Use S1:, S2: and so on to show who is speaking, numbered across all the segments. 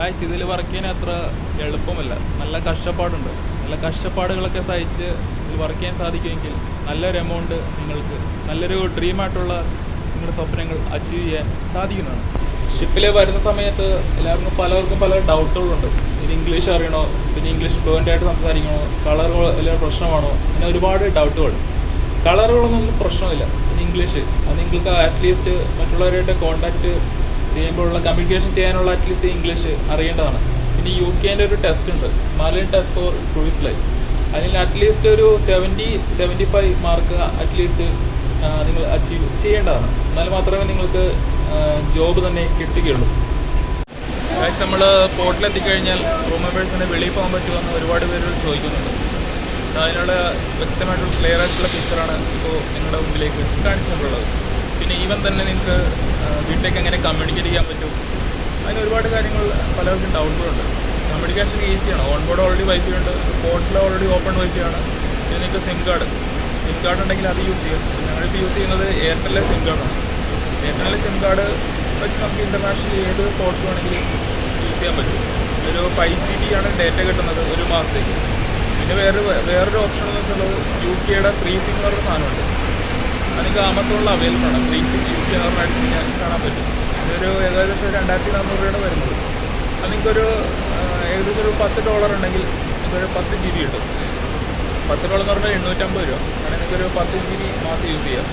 S1: Guys ഇതിൽ work ചെയ്യാൻ അത്ര എളുപ്പമല്ല. നല്ല കഷ്ടപ്പാടുണ്ട്. നല്ല കഷ്ടപ്പാടുകളൊക്കെ സഹിച്ച് ഇതിൽ വർക്ക് ചെയ്യാൻ സാധിക്കുമെങ്കിൽ നല്ലൊരു എമൗണ്ട് നിങ്ങൾക്ക് നല്ലൊരു ഡ്രീമായിട്ടുള്ള നിങ്ങളുടെ സ്വപ്നങ്ങൾ അച്ചീവ് ചെയ്യാൻ സാധിക്കുന്നതാണ്. ഷിപ്പിൽ വരുന്ന സമയത്ത് എല്ലാവർക്കും പലർക്കും പല ഡൗട്ടുകളുണ്ട് ഇത് ഇംഗ്ലീഷ് അറിയണോ? പിന്നെ ഇംഗ്ലീഷ് ഫ്ലുവന്റായിട്ട് സംസാരിക്കണോ? കളറുകൾ വലിയ പ്രശ്നമാണോ? അങ്ങനെ ഒരുപാട് ഡൗട്ടുകൾ കളറുകളൊന്നും പ്രശ്നമില്ല. പിന്നെ ഇംഗ്ലീഷ് അത് നിങ്ങൾക്ക് അറ്റ്ലീസ്റ്റ് മറ്റുള്ളവരായിട്ട് കോൺടാക്റ്റ് ചെയ്യുമ്പോഴുള്ള കമ്മ്യൂണിക്കേഷൻ ചെയ്യാനുള്ള അറ്റ്ലീസ്റ്റ് ഇംഗ്ലീഷ് അറിയേണ്ടതാണ്. പിന്നെ യു കെന്റെ ഒരു ടെസ്റ്റ് ഉണ്ട്. മലയൻ ടെസ്റ്റ് ഫോർ ക്രൂയിസ് ലൈഫ് അതിൽ അറ്റ്ലീസ്റ്റ് ഒരു seventy seventy five mark at least നിങ്ങൾ അച്ചീവ് ചെയ്യേണ്ടതാണ്. എന്നാൽ മാത്രമേ നിങ്ങൾക്ക് ജോബ് തന്നെ കിട്ടുകയുള്ളൂ. നമ്മൾ പോർട്ടിലെത്തിക്കഴിഞ്ഞാൽ റൂം മെമ്പേഴ്സിനെ വെളിയിൽ പോകാൻ പറ്റുമെന്ന് ഒരുപാട് പേര് ചോദിക്കുന്നുണ്ട്. അതിനുള്ള വ്യക്തമായിട്ടുള്ള ക്ലിയർ ആയിട്ടുള്ള പിക്ചറാണ് ഇപ്പോൾ നിങ്ങളുടെ മുമ്പിലേക്ക് കാണിച്ചു തന്നിട്ടുള്ളത്. പിന്നെ ഈവൻ തന്നെ നിങ്ങൾക്ക് വീട്ടിലേക്ക് എങ്ങനെ കമ്മ്യൂണിക്കേറ്റ് ചെയ്യാൻ പറ്റും? അതിന് ഒരുപാട് കാര്യങ്ങൾ പലർക്കും ഡൗട്ടുകളുണ്ട് കമ്മ്യൂണിക്കേഷൻ ഈസിയാണ് ഓൺ ബോർഡ് ഓൾറെഡി വൈഫൈ ഉണ്ട്. പോർട്ടൽ ഓൾറെഡി ഓപ്പൺ വൈഫൈ ആണ്. പിന്നെ നിങ്ങൾക്ക് സിം കാർഡ് സിം കാർഡ് ഉണ്ടെങ്കിൽ അത് യൂസ് ചെയ്യാം. ഞങ്ങളിപ്പോൾ യൂസ് ചെയ്യുന്നത് എയർടെല്ലെ സിം കാർഡാണ് എയർടെല്ലെ സിം കാർഡ് വെച്ച് നമുക്ക് ഇന്റർനാഷണൽ ഏത് പോർട്ട് വേണമെങ്കിലും യൂസ് ചെയ്യാൻ പറ്റും. ഒരു ഫൈവ് ജി ബി ആണ് ഡേറ്റ കിട്ടുന്നത് ഒരു മാസത്തേക്ക്. പിന്നെ വേറെ വേറൊരു ഓപ്ഷൻ എന്ന് വെച്ചാൽ യു കെയുടെ ത്രീ സിം എന്ന് പറഞ്ഞ സാധനമുണ്ട്. നിങ്ങൾക്ക് ആമസോണിൽ അവൈലബിൾ ആണ്. ഫ്രീ സിം യു കെ എന്ന് അടിച്ച് കഴിഞ്ഞാൽ കാണാൻ പറ്റും. ഇതൊരു ഏകദേശം ഒരു രണ്ടായിരത്തി നാനൂറ് രൂപയാണ് വരുന്നത് അത് നിങ്ങൾക്കൊരു ഏകദേശം ഒരു പത്ത് ഡോളർ ഉണ്ടെങ്കിൽ നിങ്ങൾക്കൊരു പത്ത് ജി ബി കിട്ടും. പത്ത് ഡോളർ എന്ന് പറഞ്ഞാൽ എണ്ണൂറ്റമ്പത് രൂപ. അങ്ങനെ നിങ്ങൾക്കൊരു പത്ത് ജി ബി മാസം യൂസ് ചെയ്യാം.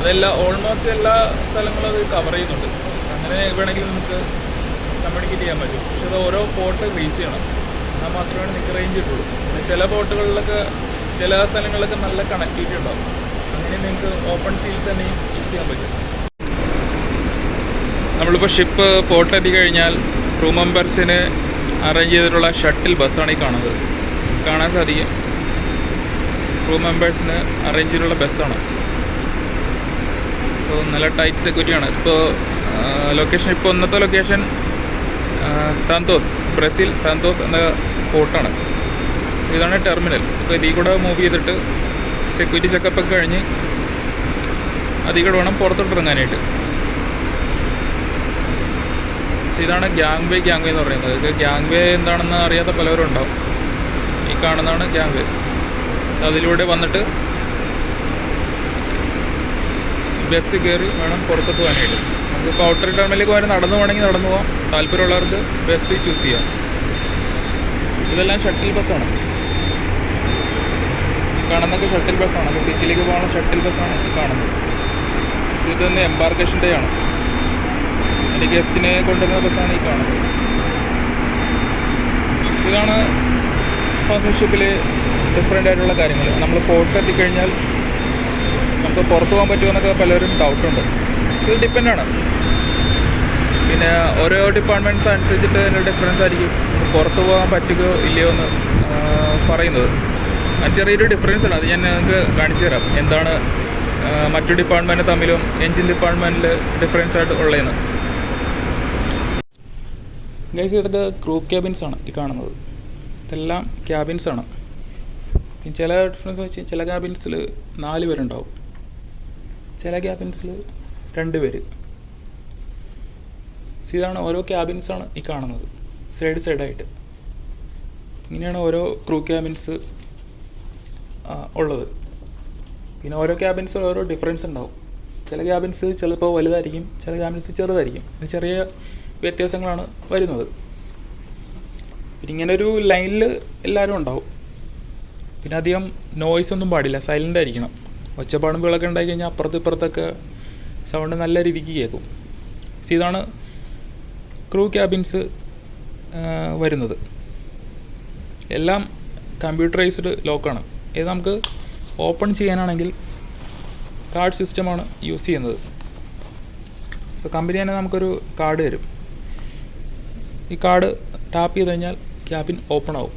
S1: അതെല്ലാം ഓൾമോസ്റ്റ് എല്ലാ സ്ഥലങ്ങളും അത് കവർ ചെയ്യുന്നുണ്ട്. അങ്ങനെ വേണമെങ്കിൽ നമുക്ക് കമ്മ്യൂണിക്കേറ്റ് ചെയ്യാൻ പറ്റും. പക്ഷെ അത് ഓരോ പോർട്ട് റീച്ച് ചെയ്യണം. എന്നാൽ മാത്രമേ നിങ്ങൾക്ക് റേഞ്ച് കിട്ടുള്ളൂ. ചില പോർട്ടുകളിലൊക്കെ ചില സ്ഥലങ്ങളിലൊക്കെ നല്ല കണക്ടിവിറ്റി ഉണ്ടാവും. അങ്ങനെ നിങ്ങൾക്ക് ഓപ്പൺ സീൽ തന്നെ യൂസ് ചെയ്യാൻ പറ്റും. നമ്മളിപ്പോൾ ഷിപ്പ് പോർട്ടെത്തി കഴിഞ്ഞാൽ ക്രൂ മെമ്പേഴ്സിന് അറേഞ്ച് ചെയ്തിട്ടുള്ള ഷട്ടിൽ ബസ്സാണ് ഈ കാണുന്നത്. കാണാൻ സാധിക്കും. ക്രൂ മെമ്പേഴ്സിന് അറേഞ്ച് ചെയ്തിട്ടുള്ള ബസ്സാണ്. സോ നല്ല ടൈറ്റ് സെക്യൂരിറ്റിയാണ് ഇപ്പോൾ ലൊക്കേഷൻ ഇപ്പോൾ ഇന്നത്തെ ലൊക്കേഷൻ സാന്തോസ് ബ്രസീൽ സാന്തോസ് എന്ന പോർട്ടാണ് സോ ഇതാണ് ടെർമിനൽ ഇപ്പോൾ ഇതിൽ കൂടെ മൂവ് ചെയ്തിട്ട് സെക്യൂരിറ്റി ചെക്കപ്പ് ഒക്കെ കഴിഞ്ഞ് അതിൽ കൂടെ വേണം പുറത്തോട്ട് ഇറങ്ങാനായിട്ട്. സോ ഇതാണ് ഗ്യാങ് വേ ഗ്യാങ് വേ എന്ന് പറയുന്നത്. ഇത് ഗ്യാങ് വേ എന്താണെന്ന് അറിയാത്ത പലവരും ഉണ്ടാവും ഈ കാണുന്നതാണ് ഗ്യാങ് വേ അതിലൂടെ വന്നിട്ട് ബസ് കയറി വേണം പുറത്തോട്ട് പോകാനായിട്ട്. നമുക്കിപ്പോൾ ഔട്ടർ ടൗണിലേക്ക് വരെ നടന്നു വേണമെങ്കിൽ നടന്നു പോകാം. താല്പര്യമുള്ളവർക്ക് ബസ് ചൂസ് ചെയ്യാം. ഇതെല്ലാം ഷട്ടിൽ ബസ്സാണ് ഈ കാണുന്നതൊക്കെ ഷട്ടിൽ ബസ്സാണ് അത് സിറ്റിയിലേക്ക് പോകുന്ന ഷട്ടിൽ ബസ്സാണ് ഇത് കാണുന്നത്. ഇതൊന്ന് എംബാർക്കേഷൻ ഡേ ആണ്. എന്റെ ഗസ്റ്റിനെ കൊണ്ടുവരുന്ന ബസ്സാണ് ഈ കാണുന്നത്. ഇതാണ് പാസഞ്ചർഷിപ്പിൽ ഡിഫറെന്റ് ആയിട്ടുള്ള കാര്യങ്ങൾ നമ്മൾ പോർട്ടിൽ എത്തിക്കഴിഞ്ഞാൽ നമുക്ക് പുറത്ത് പോകാൻ പറ്റുമെന്നൊക്കെ പലരും ഡൗട്ടുണ്ട് ഇത് ഡിപ്പെൻഡാണ് പിന്നെ ഓരോ ഡിപ്പാർട്ട്മെന്റ്സ് അനുസരിച്ചിട്ട് അതിന്റെ ഡിഫറൻസ് ആയിരിക്കും. പുറത്ത് പോകാൻ പറ്റുകയോ ഇല്ലയോ എന്ന് പറയുന്നത്. ചെറിയൊരു ഡിഫറൻസ് ഉണ്ട്. അത് ഞാൻ നിങ്ങൾക്ക് കാണിച്ചു തരാം. എന്താണ് മറ്റു ഡിപ്പാർട്ട്മെന്റ് തമ്മിലും എൻജിൻ ഡിപ്പാർട്ട്മെന്റിൽ ഡിഫറൻസ് ആയിട്ട് ഉള്ളതെന്ന്. ഗൈസ് ഇതൊക്കെ ക്രൂ ക്യാബിൻസ് ആണ് ഈ കാണുന്നത്. ഇതെല്ലാം ക്യാബിൻസ് ആണ്. പിന്നെ ചില ഡിഫറൻസ് വെച്ച് ചില ക്യാബിൻസിൽ നാല് പേരുണ്ടാവും. ചില ക്യാബിൻസിൽ രണ്ട് പേര്. ഇതാണ് ഓരോ ക്യാബിൻസ് ആണ് ഈ കാണുന്നത്. സൈഡ് സൈഡായിട്ട് ഇങ്ങനെയാണ് ഓരോ ക്രൂ ക്യാബിൻസ് ഉള്ളത്. പിന്നെ ഓരോ ക്യാബിൻസിൽ ഓരോ ഡിഫറൻസ് ഉണ്ടാവും. ചില ക്യാബിൻസ് ചിലപ്പോൾ വലുതായിരിക്കും ചില ക്യാബിൻസ് ചെറുതായിരിക്കും. ചെറിയ വ്യത്യാസങ്ങളാണ് വരുന്നത്. പിന്നെ ഇങ്ങനെ ഒരു ലൈനിൽ എല്ലാവരും ഉണ്ടാവും. പിന്നെ അധികം നോയ്സ് ഒന്നും പാടില്ല സൈലന്റ് ആയിരിക്കണം. ഒച്ചപ്പാടും ഉണ്ടായി കഴിഞ്ഞാൽ അപ്പുറത്ത് ഇപ്പുറത്തൊക്കെ സൗണ്ട് നല്ല രീതിക്ക് കേൾക്കും. ഇതാണ് ക്രൂ ക്യാബിൻസ് വരുന്നത്. എല്ലാം കമ്പ്യൂട്ടറൈസ്ഡ് ലോക്കാണ് ഇത് നമുക്ക് ഓപ്പൺ ചെയ്യാനാണെങ്കിൽ കാർഡ് സിസ്റ്റമാണ് യൂസ് ചെയ്യുന്നത്. സോ കമ്പനി തന്നെ നമുക്കൊരു കാർഡ് തരും. ഈ കാർഡ് ടാപ്പ് ചെയ്ത് കഴിഞ്ഞാൽ ക്യാബിൻ ഓപ്പൺ ആവും.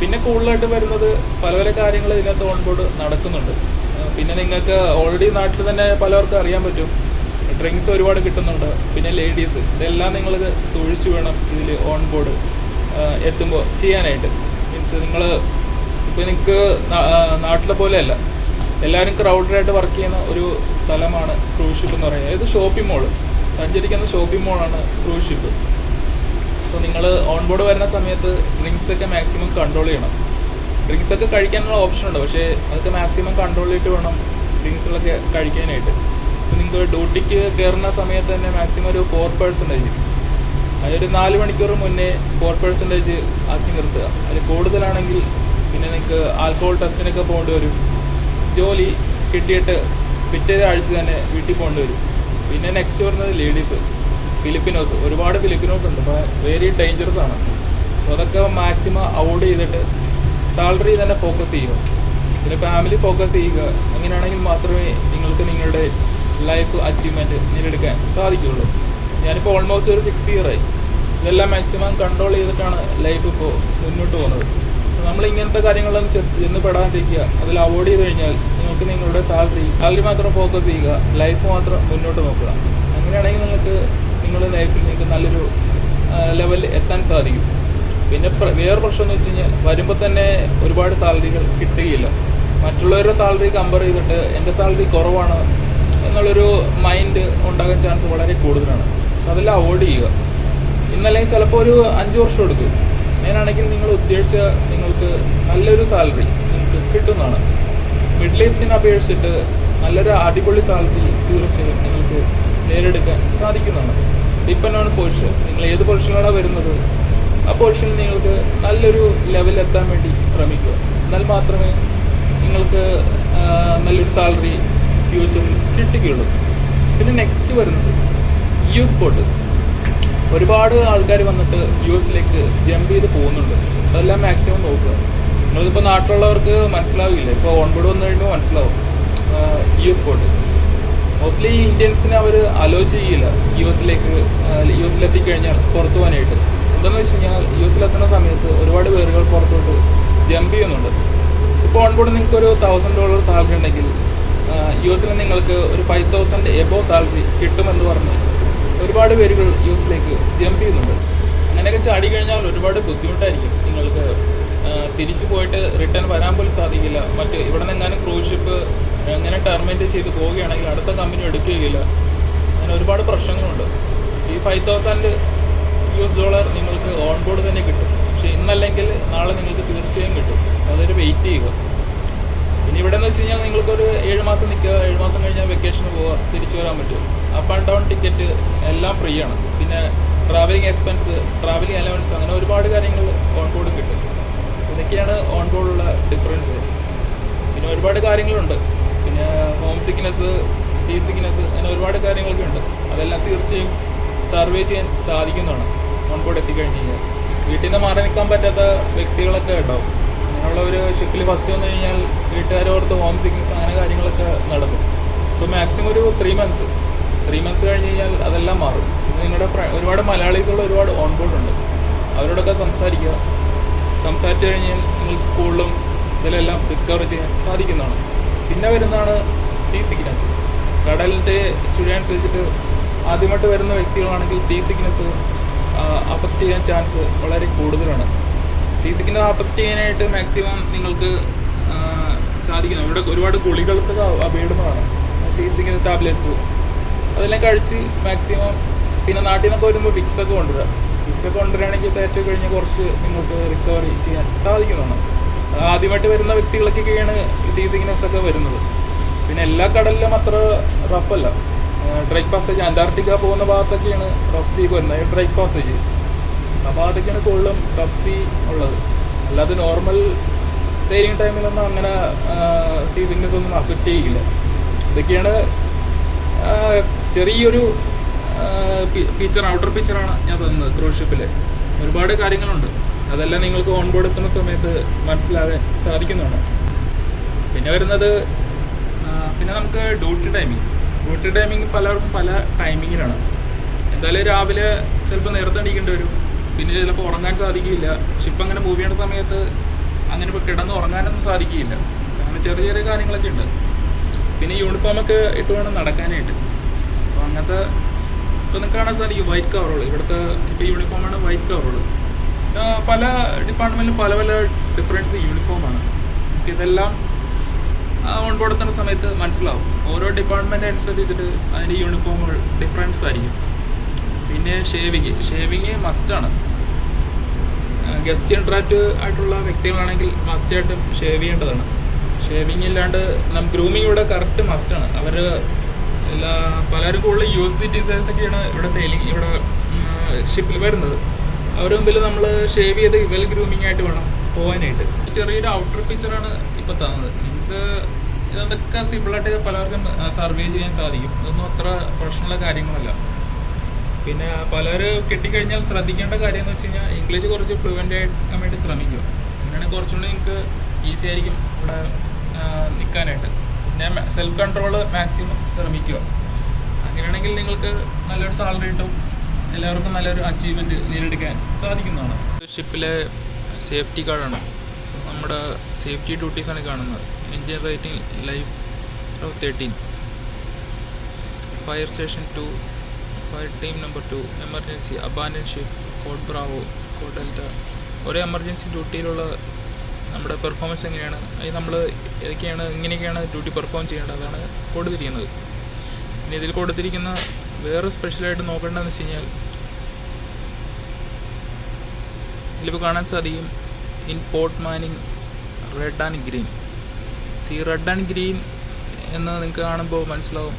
S1: പിന്നെ കൂടുതലായിട്ട് വരുന്നത് പല പല കാര്യങ്ങൾ ഇതിനകത്ത് ഓൺബോർഡ് നടക്കുന്നുണ്ട്. പിന്നെ നിങ്ങൾക്ക് ഓൾറെഡി നാട്ടിൽ തന്നെ പലവർക്കും അറിയാൻ പറ്റും. ഡ്രിങ്ക്സ് ഒരുപാട് കിട്ടുന്നുണ്ട്. പിന്നെ ലേഡീസ് ഇതെല്ലാം നിങ്ങൾ സൂക്ഷിച്ചു വേണം ഇതിൽ ഓൺ ബോർഡ് എത്തുമ്പോൾ ചെയ്യാനായിട്ട്. മീൻസ് നിങ്ങൾ ഇപ്പോൾ നിങ്ങൾക്ക് നാട്ടിലെ പോലെയല്ല എല്ലാവരും ക്രൗഡഡായിട്ട് വർക്ക് ചെയ്യുന്ന ഒരു സ്ഥലമാണ് ക്രൂസ് ഷിപ്പ് എന്ന് പറയുന്നത്. ഇത് ഷോപ്പിംഗ് മോൾ സഞ്ചരിക്കുന്ന ഷോപ്പിംഗ് മോളാണ് ക്രൂസ് ഷിപ്പ് നിങ്ങൾ ഓൺ ബോർഡ് വരുന്ന സമയത്ത് ഡ്രിങ്ക്സ് ഒക്കെ മാക്സിമം കൺട്രോൾ ചെയ്യണം. ഡ്രിങ്ക്സ് ഒക്കെ കഴിക്കാനുള്ള ഓപ്ഷൻ ഉണ്ട്. പക്ഷേ അതൊക്കെ മാക്സിമം കൺട്രോൾ ചെയ്തിട്ട് വേണം ഡ്രിങ്ക്സുകളൊക്കെ കഴിക്കാനായിട്ട്. സോ നിങ്ങൾക്ക് ഡ്യൂട്ടിക്ക് കയറുന്ന സമയത്ത് തന്നെ മാക്സിമം ഒരു ഫോർ പെർസെന്റേജ് അതൊരു നാല് മണിക്കൂർ മുന്നേ ഫോർ പെർസെന്റേജ് ആക്കി നിർത്തുക. അതിൽ കൂടുതലാണെങ്കിൽ പിന്നെ നിങ്ങൾക്ക് ആൽക്കഹോൾ ടെസ്റ്റിനൊക്കെ പോകേണ്ടി വരും. ജോലി കിട്ടിയിട്ട് പിറ്റേ ആഴ്ച തന്നെ വീട്ടിൽ പോകേണ്ടി വരും. പിന്നെ നെക്സ്റ്റ് വരുന്നത് ലേഡീസ് ഫിലിപ്പിനോസ് ഒരുപാട് ഫിലിപ്പിനോസ് ഉണ്ട് അപ്പോൾ വെരി ഡേഞ്ചറസ് ആണ്. സോ അതൊക്കെ മാക്സിമം അവോയ്ഡ് ചെയ്തിട്ട് സാലറി തന്നെ ഫോക്കസ് ചെയ്യുക. പിന്നെ ഫാമിലി ഫോക്കസ് ചെയ്യുക. അങ്ങനെയാണെങ്കിൽ മാത്രമേ നിങ്ങൾക്ക് നിങ്ങളുടെ ലൈഫ് അച്ചീവ്മെന്റ് നേടിയെടുക്കാൻ സാധിക്കുകയുള്ളൂ. ഞാനിപ്പോൾ ഓൾമോസ്റ്റ് ഒരു സിക്സ് ഇയർ ആയി. ഇതെല്ലാം മാക്സിമം കൺട്രോൾ ചെയ്തിട്ടാണ് ലൈഫ് ഇപ്പോൾ മുന്നോട്ട് പോകുന്നത്. നമ്മൾ ഇങ്ങനത്തെ കാര്യങ്ങളൊന്നും ചെ- ചെന്ന് പെടാണ്ടിരിക്കുക. അതിൽ അവോയ്ഡ് ചെയ്ത് കഴിഞ്ഞാൽ നിങ്ങൾക്ക് നിങ്ങളുടെ സാലറി സാലറി മാത്രം ഫോക്കസ് ചെയ്യുക. ലൈഫ് മാത്രം മുന്നോട്ട് നോക്കുക. അങ്ങനെയാണെങ്കിൽ നിങ്ങൾക്ക് നിങ്ങളുടെ ലൈഫിൽ നിങ്ങൾക്ക് നല്ലൊരു ലെവലിൽ എത്താൻ സാധിക്കും. പിന്നെ വേറെ പ്രശ്നം എന്ന് വെച്ച് കഴിഞ്ഞാൽ വരുമ്പോൾ തന്നെ ഒരുപാട് സാലറികൾ കിട്ടുകയില്ല. മറ്റുള്ളവരുടെ സാലറി കമ്പയർ ചെയ്തിട്ട് എന്റെ സാലറി കുറവാണ് എന്നുള്ളൊരു മൈൻഡ് ഉണ്ടാകാൻ ചാൻസ് വളരെ കൂടുതലാണ്. സോ അതെല്ലാം അവോയ്ഡ് ചെയ്യുക. ഇന്നല്ലെങ്കിൽ ചിലപ്പോൾ ഒരു അഞ്ച് വർഷം എടുക്കും. അങ്ങനെയാണെങ്കിൽ നിങ്ങൾ ഉദ്ദേശിച്ച നിങ്ങൾക്ക് നല്ലൊരു സാലറി നിങ്ങൾക്ക് കിട്ടുന്നതാണ്. മിഡിൽ ഈസ്റ്റിനെ അപേക്ഷിച്ചിട്ട് നല്ലൊരു അടിപൊളി സാലറി ടൂറിസ്റ്റിന് നിങ്ങൾക്ക് നേടിയെടുക്കാൻ സാധിക്കുന്നതാണ്. ഡിപ്പെൻഡ് ഓൺ പൊസിഷൻ നിങ്ങൾ ഏത് പൊസിഷനിലാണ് വരുന്നത്? ആ പൊസിഷനിൽ നിങ്ങൾക്ക് നല്ലൊരു ലെവലിൽ എത്താൻ വേണ്ടി ശ്രമിക്കുക. എന്നാൽ മാത്രമേ നിങ്ങൾക്ക് നല്ലൊരു സാലറി ഫ്യൂച്ചറിൽ കിട്ടുകയുള്ളൂ. പിന്നെ നെക്സ്റ്റ് വരുന്നത് യു സ്പോട്ട് ഒരുപാട് ആൾക്കാർ വന്നിട്ട് യു എസിലേക്ക് ജമ്പ് ചെയ്ത് പോകുന്നുണ്ട്. അതെല്ലാം മാക്സിമം നോക്കുക. നിങ്ങളിപ്പോൾ നാട്ടിലുള്ളവർക്ക് മനസ്സിലാവില്ല. ഇപ്പോൾ ഓൺബോർഡ് വന്നു കഴിയുമ്പോൾ മനസ്സിലാവും. യു എസ് സ്പോട്ട് മോസ്റ്റ്ലി ഇന്ത്യൻസിനെ അവർ അലോ ചെയ്യില്ല. യു എസിലേക്ക് യു എസിലെത്തിക്കഴിഞ്ഞാൽ പുറത്തു പോകാനായിട്ട്. എന്താണെന്ന് വെച്ച് കഴിഞ്ഞാൽ യു എസിലെത്തുന്ന സമയത്ത് ഒരുപാട് പേരുകൾ പുറത്തോട്ട് ജമ്പ് ചെയ്യുന്നുണ്ട്. ഇപ്പോൾ ഓൺബോർഡ് നിങ്ങൾക്ക് ഒരു തൗസൻഡ് ഡോളർ സാലറി ഉണ്ടെങ്കിൽ യു എസിൽ നിങ്ങൾക്ക് ഒരു ഫൈവ് തൗസൻഡ് എബോ സാലറി കിട്ടുമെന്ന് പറഞ്ഞ് ഒരുപാട് പേരുകൾ യൂസിലേക്ക് ജമ്പ് ചെയ്യുന്നുണ്ട്. അങ്ങനെയൊക്കെ ചാടി കഴിഞ്ഞാൽ ഒരുപാട് ബുദ്ധിമുട്ടായിരിക്കും. നിങ്ങൾക്ക് തിരിച്ചു പോയിട്ട് റിട്ടേൺ വരാൻ പോലും സാധിക്കില്ല. മറ്റ് ഇവിടെ നിന്നെങ്ങാനും ക്രൂസ് ഷിപ്പ് എങ്ങനെ ടെർമിനേറ്റ് ചെയ്ത് പോവുകയാണെങ്കിൽ അടുത്ത കമ്പനി എടുക്കുകയില്ല. അങ്ങനെ ഒരുപാട് പ്രശ്നങ്ങളുണ്ട്. ഈ five thousand U S dollar നിങ്ങൾക്ക് ഓൺ ബോർഡ് തന്നെ കിട്ടും. പക്ഷെ ഇന്നല്ലെങ്കിൽ നാളെ നിങ്ങൾക്ക് തീർച്ചയായും കിട്ടും. അതൊരു വെയിറ്റ് ചെയ്യുക. പിന്നെ ഇവിടെ എന്ന് വെച്ച് കഴിഞ്ഞാൽ നിങ്ങൾക്കൊരു ഏഴ് മാസം നിൽക്കുക. ഏഴ് മാസം കഴിഞ്ഞാൽ വെക്കേഷന് പോവുക. തിരിച്ചു വരാൻ പറ്റും. അപ്പ് ആൻഡ് ഡൗൺ ടിക്കറ്റ് എല്ലാം ഫ്രീ ആണ്. പിന്നെ ട്രാവലിംഗ് എക്സ്പെൻസ് ട്രാവലിംഗ് അലവൻസ് അങ്ങനെ ഒരുപാട് കാര്യങ്ങൾ ഓൺ ബോർഡ് കിട്ടും ഇതൊക്കെയാണ് ഓൺ ബോർഡുള്ള ഡിഫറൻസ് പിന്നെ ഒരുപാട് കാര്യങ്ങളുണ്ട്. പിന്നെ ഹോം സിക്നെസ് സീ സിക്നെസ് അങ്ങനെ ഒരുപാട് കാര്യങ്ങളൊക്കെ ഉണ്ട്. അതെല്ലാം തീർച്ചയായും സർവേ ചെയ്യാൻ സാധിക്കുന്നതാണ്. ഓൺ ബോർഡ് എത്തിക്കഴിഞ്ഞ് കഴിഞ്ഞാൽ. വീട്ടിൽ നിന്ന് മാറി നിൽക്കാൻ പറ്റാത്ത വ്യക്തികളൊക്കെ ഉണ്ടാവും. അങ്ങനെയുള്ള ഒരു ഷിപ്പിൽ ഫസ്റ്റ് വന്നു കഴിഞ്ഞാൽ വീട്ടുകാരോർത്ത് ഹോം സിക്നെസ് അങ്ങനെ കാര്യങ്ങളൊക്കെ നടക്കും. സോ മാക്സിമം ഒരു ത്രീ മന്ത്സ് ത്രീ മന്ത്സ് കഴിഞ്ഞ് കഴിഞ്ഞാൽ അതെല്ലാം മാറും. പിന്നെ നിങ്ങളുടെ ഒരുപാട് മലയാളീസുകൾ ഒരുപാട് ഓൺബോർഡ് ഉണ്ട്. അവരോടൊക്കെ സംസാരിക്കുക. സംസാരിച്ചു കഴിഞ്ഞാൽ നിങ്ങൾക്ക് കൂടുതലും ഇതിലെല്ലാം റിക്കവർ ചെയ്യാൻ സാധിക്കുന്നതാണ്. പിന്നെ വരുന്നതാണ് സീ സിക്നസ് കടലിന്റെ ചുഴി അനുസരിച്ചിട്ട് ആദ്യമായിട്ട് വരുന്ന വ്യക്തികളാണെങ്കിൽ സീ സിക്നസ് അഫക്റ്റ് ചെയ്യാൻ ചാൻസ് വളരെ കൂടുതലാണ്. സീ സിക്നസ് അഫക്റ്റ് ചെയ്യാനായിട്ട് മാക്സിമം നിങ്ങൾക്ക് സാധിക്കുന്നു. ഇവിടെ ഒരുപാട് ഗുളികൾസൊക്കെ അവൈലബിളാണ് സീ സിക്നസ് ടാബ്ലറ്റ്സ് അതെല്ലാം കഴിച്ച് മാക്സിമം പിന്നെ നാട്ടിൽ നിന്നൊക്കെ വരുമ്പോൾ വിക്സ് ഒക്കെ കൊണ്ടുവരിക വിക്സ് ഒക്കെ കൊണ്ടുവരികയാണെങ്കിൽ തേച്ച് കഴിഞ്ഞ് കുറച്ച് നിങ്ങൾക്ക് റിക്കവറി ചെയ്യാൻ സാധിക്കുന്നതാണ് ആദ്യമായിട്ട് വരുന്ന വ്യക്തികൾക്കൊക്കെയാണ് സീ സിഗ്നസ് ഒക്കെ വരുന്നത്. പിന്നെ എല്ലാ കടലിലും അത്ര റഫല്ല ഡ്രൈക്ക് പാസേജ് അന്റാർട്ടിക്ക പോകുന്ന ഭാഗത്തൊക്കെയാണ് റഫ് സീ വരുന്നത്. ഡ്രൈക്ക് പാസേജ് ആ ഭാഗത്തൊക്കെയാണ് കൂടുതലും റഫ് സീ ഉള്ളത്. അല്ലാതെ നോർമൽ സെയിലിംഗ് ടൈമിലൊന്നും അങ്ങനെ സീ സിഗ്നസ് ഒന്നും അഫക്റ്റ് ചെയ്യില്ല. ഇതൊക്കെയാണ് ചെറിയൊരു പിക്ചർ ഔട്ടർ പിക്ചറാണ് ഞാൻ തന്നത് ക്രൂസ് ഷിപ്പിൽ ഒരുപാട് കാര്യങ്ങളുണ്ട്. അതെല്ലാം നിങ്ങൾക്ക് ഓൺ ബോർഡ് എത്തുന്ന സമയത്ത് മനസ്സിലാകാൻ സാധിക്കുന്നതാണ്. പിന്നെ വരുന്നത് പിന്നെ നമുക്ക് ഡ്യൂട്ടി ടൈമിംഗ് ഡ്യൂട്ടി ടൈമിംഗ് പലർക്കും പല ടൈമിങ്ങിലാണ് എന്തായാലും രാവിലെ ചിലപ്പോൾ നേരത്തെ എണീക്കേണ്ടി വരും. പിന്നെ ചിലപ്പോൾ ഉറങ്ങാൻ സാധിക്കില്ല. ഷിപ്പ് അങ്ങനെ മൂവ് ചെയ്യേണ്ട സമയത്ത് അങ്ങനെ കിടന്ന് ഉറങ്ങാനൊന്നും സാധിക്കില്ല. അങ്ങനെ ചെറിയ ചെറിയ കാര്യങ്ങളൊക്കെ ഉണ്ട്. പിന്നെ യൂണിഫോമൊക്കെ ഇട്ട് വേണം നടക്കാനായിട്ട്. അപ്പോൾ അങ്ങനത്തെ ഇപ്പോൾ നിങ്ങൾക്ക് കാണാൻ സാധിക്കും വൈറ്റ് കവറുകൾ ഇവിടുത്തെ ഇപ്പോൾ യൂണിഫോമാണ് വൈറ്റ് കവറുകൾ പല ഡിപ്പാർട്ട്മെന്റിലും പല പല ഡിഫറൻസ് യൂണിഫോമാണ് ഇതെല്ലാം ഓൺ ബോർഡ് എത്തുന്ന സമയത്ത് മനസ്സിലാവും. ഓരോ ഡിപ്പാർട്ട്മെന്റ് അനുസരിച്ചിട്ട് അതിന്റെ യൂണിഫോമുകൾ ഡിഫറൻസ് ആയിരിക്കും. പിന്നെ ഷേവിങ് ഷേവിങ് മസ്റ്റാണ് ഗസ്റ്റ് ഇൻട്രാക്റ്റ് ആയിട്ടുള്ള വ്യക്തികളാണെങ്കിൽ മസ്റ്റായിട്ടും ഷേവ് ചെയ്യേണ്ടതാണ്. ഷേവിങ് ഇല്ലാണ്ട് നം ഗ്രൂമിങ് ഇവിടെ കറക്റ്റ് ആണ്. അവർ എല്ലാ പലരും കൂടുതൽ യു എസ് സിറ്റിസൺസ് ഒക്കെയാണ് ഇവിടെ സെയിലിംഗ് ഇവിടെ ഷിപ്പിൽ വരുന്നത്. അവരുടെ മുമ്പിൽ നമ്മൾ ഷേവ് ചെയ്ത് വെൽ ഗ്രൂമിങ് ആയിട്ട് വേണം പോകാനായിട്ട്. ചെറിയൊരു ഔട്ടർ പിക്ചറാണ് ഇപ്പോൾ തന്നത്. നിങ്ങൾക്ക് ഇതൊക്കെ സിമ്പിളായിട്ട് പലർക്കും സർവേ ചെയ്യാൻ സാധിക്കും. ഇതൊന്നും അത്ര പ്രശ്നമുള്ള കാര്യങ്ങളല്ല. പിന്നെ പലരും കിട്ടിക്കഴിഞ്ഞാൽ ശ്രദ്ധിക്കേണ്ട കാര്യം എന്ന് വെച്ച് കഴിഞ്ഞാൽ ഇംഗ്ലീഷ് കുറച്ച് ഫ്ലുവന്റ് ആയിട്ട് വേണ്ടി ശ്രമിക്കും. അങ്ങനെയാണെങ്കിൽ കുറച്ചുകൂടി നിങ്ങൾക്ക് ഈസി ആയിരിക്കും ഇവിടെ നിൽക്കാനായിട്ട് പിന്നെ സെൽഫ് കൺട്രോൾ മാക്സിമം ശ്രമിക്കുക. അങ്ങനെയാണെങ്കിൽ നിങ്ങൾക്ക് നല്ലൊരു സാലറി കിട്ടും. എല്ലാവർക്കും നല്ലൊരു അച്ചീവ്മെന്റ് നേടിയെടുക്കാൻ സാധിക്കുന്നതാണ്. ഷിപ്പിലെ സേഫ്റ്റി കാർഡാണ് സോ നമ്മുടെ സേഫ്റ്റി ഡ്യൂട്ടീസാണ് കാണുന്നത്. Engine rating life thirteen fire station two fire team number two emergency abandon ship code bravo code delta ഒരേ എമർജൻസി ഡ്യൂട്ടിയിലുള്ള നമ്മുടെ പെർഫോമൻസ് എങ്ങനെയാണ്? അത് നമ്മൾ ഏതൊക്കെയാണ് ഇങ്ങനെയൊക്കെയാണ് ഡ്യൂട്ടി പെർഫോം ചെയ്യേണ്ടത്? അതാണ് കൊടുത്തിരിക്കുന്നത്. പിന്നെ ഇതിൽ കൊടുത്തിരിക്കുന്ന വേറെ സ്പെഷ്യലായിട്ട് നോക്കേണ്ടതെന്ന് വെച്ച് കഴിഞ്ഞാൽ ഇതിലിപ്പോൾ കാണാൻ സാധിക്കും in port manning red and green see red and green എന്ന് നിങ്ങൾക്ക് കാണുമ്പോൾ മനസ്സിലാവും.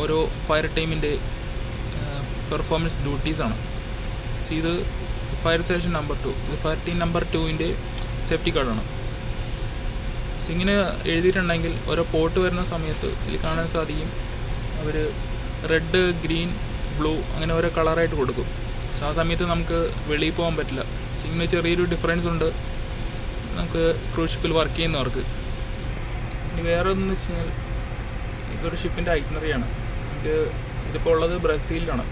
S1: ഓരോ ഫയർ ടീമിന്റെ പെർഫോമൻസ് ഡ്യൂട്ടീസാണ് സി ഇത് ഫയർ സ്റ്റേഷൻ നമ്പർ ടു ഇത് ഫയർ ടീം നമ്പർ ടുവിന്റെ സേഫ്റ്റി കാർഡാണ് സോ ഇങ്ങനെ എഴുതിയിട്ടുണ്ടെങ്കിൽ ഓരോ പോട്ട് വരുന്ന സമയത്ത് ഇതിൽ കാണാൻ സാധിക്കും. അവർ റെഡ് ഗ്രീൻ ബ്ലൂ അങ്ങനെ ഓരോ കളറായിട്ട് കൊടുക്കും. സോ ആ സമയത്ത് നമുക്ക് വെളിയിൽ പോകാൻ പറ്റില്ല. സോ ഇങ്ങനെ ചെറിയൊരു ഡിഫറൻസ് ഉണ്ട്. നമുക്ക് ക്രൂസ് ഷിപ്പിൽ വർക്ക് ചെയ്യുന്നവർക്ക്. ഇനി വേറെ ഒന്ന് വെച്ച് കഴിഞ്ഞാൽ ഇതൊരു ഷിപ്പിന്റെ ഐറ്റിനറിയാണ് നമുക്ക് ഇതിപ്പോൾ ഉള്ളത് ബ്രസീലിലാണ്.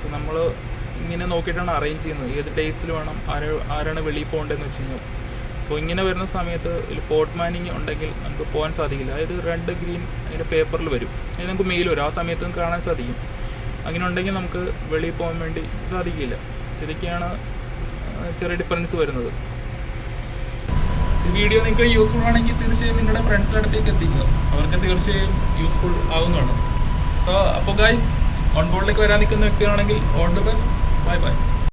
S1: സോ നമ്മൾ ഇങ്ങനെ നോക്കിയിട്ടാണ് അറേഞ്ച് ചെയ്യുന്നത്. ഏത് ഡേയ്സിൽ വേണം ആര ആരാണ് വെളിയിൽ പോകേണ്ടതെന്ന് വെച്ച് കഴിഞ്ഞാൽ. അപ്പോൾ ഇങ്ങനെ വരുന്ന സമയത്ത് പോർട്ട് മാനിങ് ഉണ്ടെങ്കിൽ നമുക്ക് പോകാൻ സാധിക്കില്ല. അതായത് റെഡ് ഗ്രീൻ അതിന്റെ പേപ്പറിൽ വരും. അതിന് നമുക്ക് മെയിൽ വരും. ആ സമയത്തും കാണാൻ സാധിക്കും. അങ്ങനെ ഉണ്ടെങ്കിൽ നമുക്ക് വെളിയിൽ പോകാൻ വേണ്ടി സാധിക്കില്ല. ശരിക്കാണ് ചെറിയ ഡിഫറൻസ് വരുന്നത്. വീഡിയോ നിങ്ങൾക്ക് യൂസ്ഫുൾ ആണെങ്കിൽ തീർച്ചയായും നിങ്ങളുടെ ഫ്രണ്ട്സിന്റെ അടുത്തേക്ക് എത്തിക്കുക. അവർക്ക് തീർച്ചയായും യൂസ്ഫുൾ ആവുന്നതാണ്. സോ അപ്പോൾ ഗൈസ് ഓൺ ബോർഡിലേക്ക് വരാൻ നിൽക്കുന്ന വ്യക്തിയാണെങ്കിൽ all the best bye bye